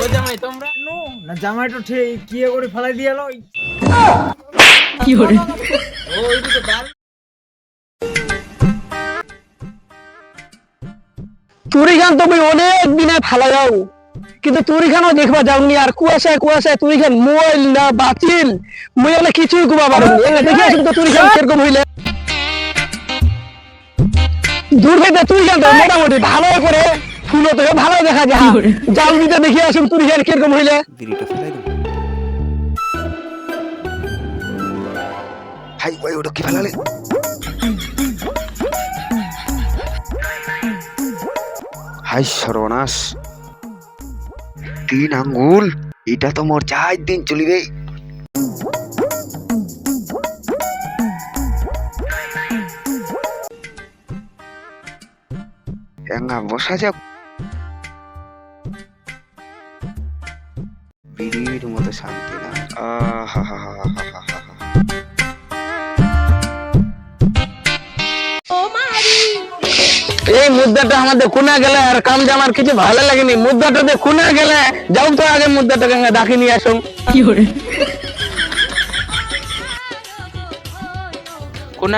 ও জামাই তোমরা নো না জামাইটা ঠিক কি করে ফেলাই দিয়ে এলো? ও এটা তো দারুণ তুমি অনেক দিনে ফেলা যাও কিন্তু তুরিখানও দেখবা যাওনি আর কুয়াশায় কুয়াশায় তুরিখান মোবাইল না বাতিল। মুই কিছুই কুবা পারব এলে দেখে আসুন তো তুরিখান কীরকম হইলে। দূর থেকে তুরিখান তো মোটামুটি ভালো করে ফুলো তো ভালো দেখা যায়। জাল দিতে দেখে আসুন তুই তুরিখান কীরকম হইলে? হাই ওই ওটা কি ফেলালে? হাই সর্বনাশ। তিন আঙ্গুল এটা তো মোর চার দিন চলিবে। এঙ্গা বসা যাক। বিড়ির মতো শান্তি না। এই মুদ্রাটা আমাদের কোনা গেলে আর কাম জামার কিছু ভালো লাগেনি মুদ্রাটা দিয়ে কোনা গেলে যাও তো আগে মুদ্রাটাকে ডাকি নিয়ে আসুন। কোনা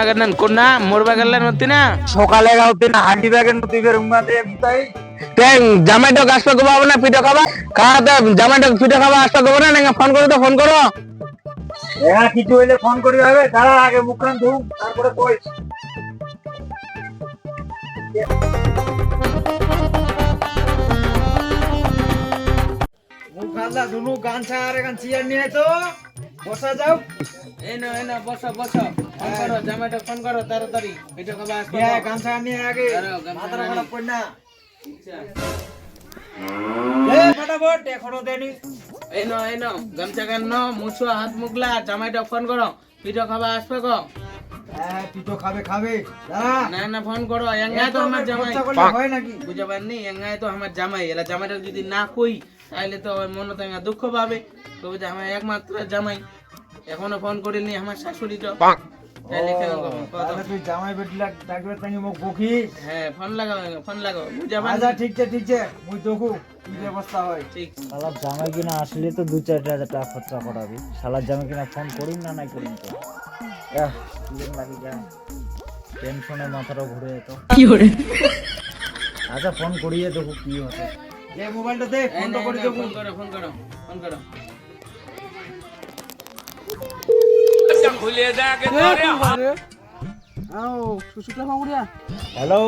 গেলেন কোনা মরবা গেলেন হতি না? সকালে গাউতে না হাঁটি ব্যাগের মতো ফের উমাতে তাই ট্যাং জামাইটো আসপা করব না পিঠা খাবা? খাওয়াতে জামাইটো পিঠা খাবা আসপা করব না নাকি ফোন করো তো ফোন করো। হ্যাঁ কিছু হইলে ফোন করি হবে? তারা আগে মুখখান ধুম তারপরে কই? মুখ গান ছাড় চেয়ার নিয়ে তো। বসা যাও। এই না না বসো বসো। করো জামাইটা ফোন করো তাড়াতাড়ি। ভিডিও কবে হ্যাঁ গান নিয়ে আগে। দাঁড়াও, গামছা মাথাটা নিয়ে। খারাপ কর না। এ ফটাফট এখনও দেনি এই নো গামছা গান নো মুছো হাত মুগলা জামাইটা ফোন করো। ভিডিও খাবা আসবে গো হ্যাঁ পিঠো খাবে খাবে। না না ফোন করো এঙ্গাই তো আমার জামাই। খরচা করলে হয় নাকি? বুঝে পারনি? এঙ্গাই তো আমার জামাই। এলা জামাইটা যদি না কই তাহলে তো মনে তো দুঃখ পাবে। তবে যে আমার একমাত্র জামাই। এখনও ফোন করিনি আমার শাশুড়ি তো তাহলে কেন করব? তাহলে তুই জামাই বেটিলা ডাকবে তাঙ্গি মোক বকি হ্যাঁ ফোন লাগাও ফোন লাগাও বুঝে আচ্ছা ঠিক আছে ঠিক আছে মুই দেখু কি ব্যবস্থা হয়। ঠিক। শালার জামাই কিনা আসলে তো দু চার হাজার টাকা খরচা করাবি জামাই কিনা ফোন করিম না নাই করিম তো? আহ, কিরম লাগি যায় টেনশনে মাথাটা ঘুরে যেত। আচ্ছা ফোন করিয়ে দেখো কি হচ্ছে। মোবাইলটা দে এই ফোন তো করে দেবো ফোন করো ফোন করো ফোন করো। হ্যালো।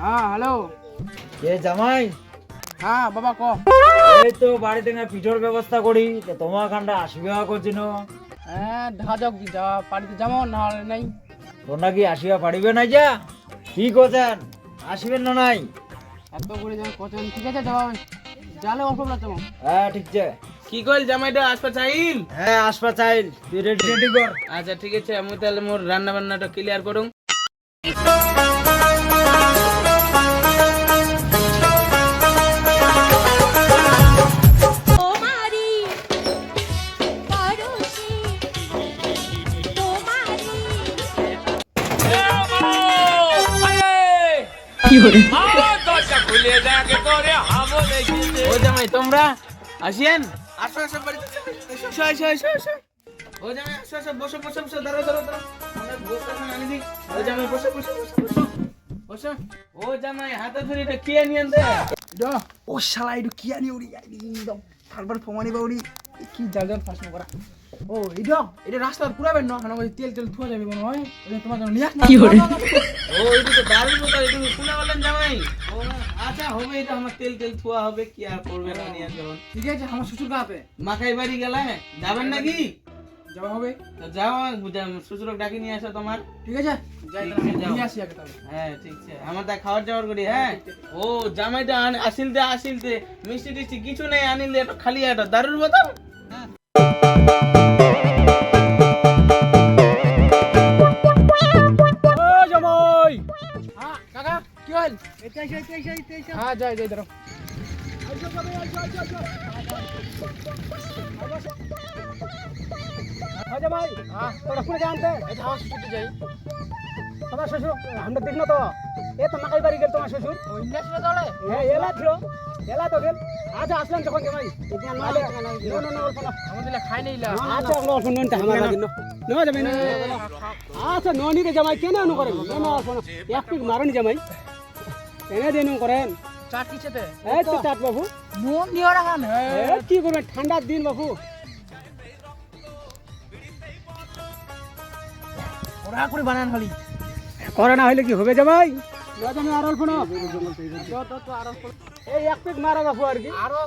হ্যাঁ হ্যালো। এ জামাই। হ্যাঁ বাবা ক? এই তো বাড়িতে না পিঠোর ব্যবস্থা করি তোমার খানটা আসবে করছিল হ্যাঁ দেখা যাক যা বাড়িতে যাব না হলে নাই। তোমরা কি আসিবা পারিবে না যা? কি করছেন? আসবেন না নাই? এত করে যাব কত ঠিক আছে যাব জালে অল্প বেলা যাব হ্যাঁ ঠিক আছে। কি কইল জামাইটা? আসবা চাইল হ্যাঁ আসবা চাইল তুই রেডি রেডি কর। আচ্ছা ঠিক আছে আমি তাহলে মোর রান্না বান্নাটা ক্লিয়ার ও জামাই তোমরা? আসিয়েন। আসো আসো বাড়িতে আসো আসো। আসো আসো ও জামাই আসো আসো বসো বসো বসো দাঁড়াও দাঁড়াও দাঁড়াও। আমরা বসতে এখন আনি ও জামাই বসো বসো বসো বসো। বসো। ও জামাই হাতে ধরে এটা কি আনি আনতে? ও শালা এটা কি আনি উড়ি একদম। তারপর ফমানি বাউরি কি জাল জাল ফাঁস করা। ও এটা এটা রাস্তার পুরাবেন না ওই তেল তেল থুয়া যাবে মনে হয়? তোমার জন্য নিয়ে কি করে ও এটা তো দারুণ মতো এটা পুনা বললেন জামাই? ও আচ্ছা হবে এটা আমার তেল তেল থুয়া হবে কি আর করবে না নিয়ে যখন ঠিক আছে আমার শ্বশুর কাপে মাখাই বাড়ি গেলে যাবেন নাকি? যাওয়া হবে। তো যাও শ্বশুরক ডাকি নিয়ে আসো তোমার। ঠিক আছে হ্যাঁ ঠিক আছে আমার দা খাওয়ার যাওয়ার করি হ্যাঁ ও জামাইটা আন- আসিলতে আসিলতে মিষ্টি টিষ্টি কিছু নেই আনিল এটা খালি একটা দারুর বোতল হ্যাঁ। কাকা কি হল? যাই যাই দাঁড়াও। জামাই তোরা কোনে জানতে যাই। তোমার শ্বশুর আমরা দেখ না তো। এ তোমার কাই বাড়ি গেল তোমার শ্বশুর। হ্যাঁ এলা ছিল। এলা তো গেল। আচ্ছা আসলাম যখন খাই নেইলা আচ্ছা অল্প অল্প নুন তা আমার দিন নো জামাই নো? আচ্ছা জামাই কেন নু করেন? নো নো অল্প না। মারনি জামাই। কেন দেনু করেন। চাট কিছেতে এই তো চাট বাবু। নিও রাখান কি করবেন? ঠান্ডার দিন বাবু। ওরা করে বানান খালি। করে না হইলে কি হবে জামাই? আর অল্প না আর এই এক পিক মারা বাবু আর কি। আরও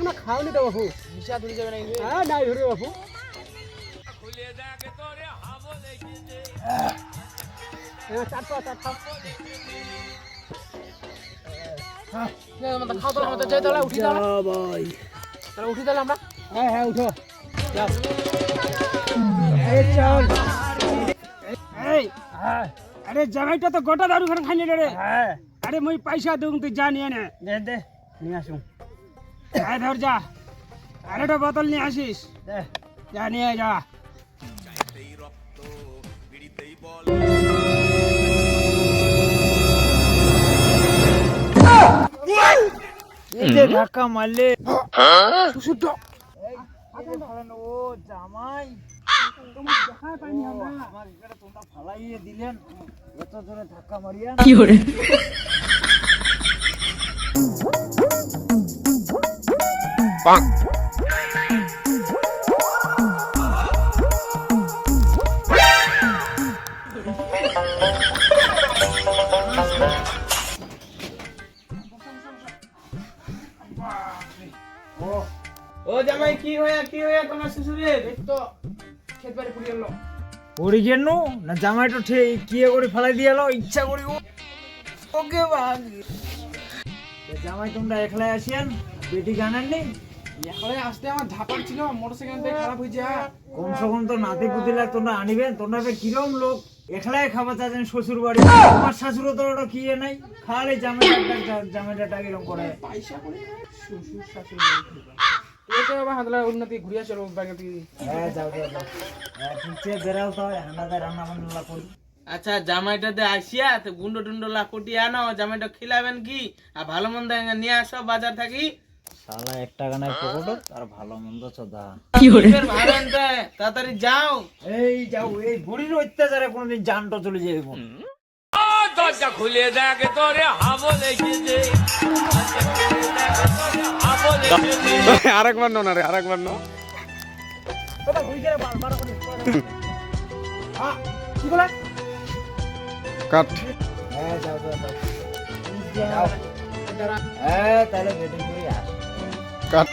না খাওনি তো ধরে যাবে হ্যাঁ নাই ধরে হ্যাঁ, উঠি তাহলে। যা ভাই। উঠি তাহলে আমরা। হ্যাঁ হ্যাঁ উঠো। এই চল। এই আরে জামাইটা তো গোটা দারু খান খাইলে রে হ্যাঁ। আরে মুই পয়সা দেউং তুই যা নিয়ে নে। দে দে নিয়ে আসুন আয় ধর যা। আরে একটা বোতল নিয়ে আসিস। দে। যা নিয়ে যা। ধাক্কা মারলে। ও জামাই। Bonk. ও জামাই কি হইয়া কি হইয়া তোমার শ্বশুরের তো খেত বাড়ি এলো। পড়ি গেল? না জামাইটা ঠিক কিয়ে করে ফেলাই দিয়ে এলো? ইচ্ছা করি ওকে বাগ জামাই তোমরা একলাই আসিয়ান? বেটি গানার নেই এখানে আসতে আমার ধাপার ছিল মোটরসাইকেল দিয়ে খারাপ হয়ে যায় কমসে কম তো নাতি পুতিলা তোমরা আনিবেন তোমরা কিরম লোক? একলাই খাবার চাচ্ছেন শ্বশুর বাড়ি শাশুড়ও তো ওটা কি নাই। খালি জামাই জামাইটা কিরম করে। পয়সা করে শ্বশুর শাশুড়ি তো আবার হাতলা উন্নতি ঘুরিয়া চলো ব্যাংকে হ্যাঁ যাও যাও যাও। হ্যাঁ ঠিক আছে বেরাও তো হান্ডাতে রান্না বান্না করি। আচ্ছা জামাইটাতে আসিয়া তো গুন্ডো টুন্ডো লাকুটি আনো জামাইটা খিলাবেন কি? আর ভালো মন্দ নিয়ে আসো বাজার থাকি। শালা এক টাকা নাই আর ভালো মন্দ চোদা তাড়াতাড়ি যাও। এই যাও এই বুড়ির অত্যাচারে কোনোদিন জানটা চলে যাবে মন আরেকবার নো না রে আরেকবার নো। কি বলে? কাট। হ্যাঁ যাও যাও যাও। যাও। হ্যাঁ তাহলে বেটিং করে কাট।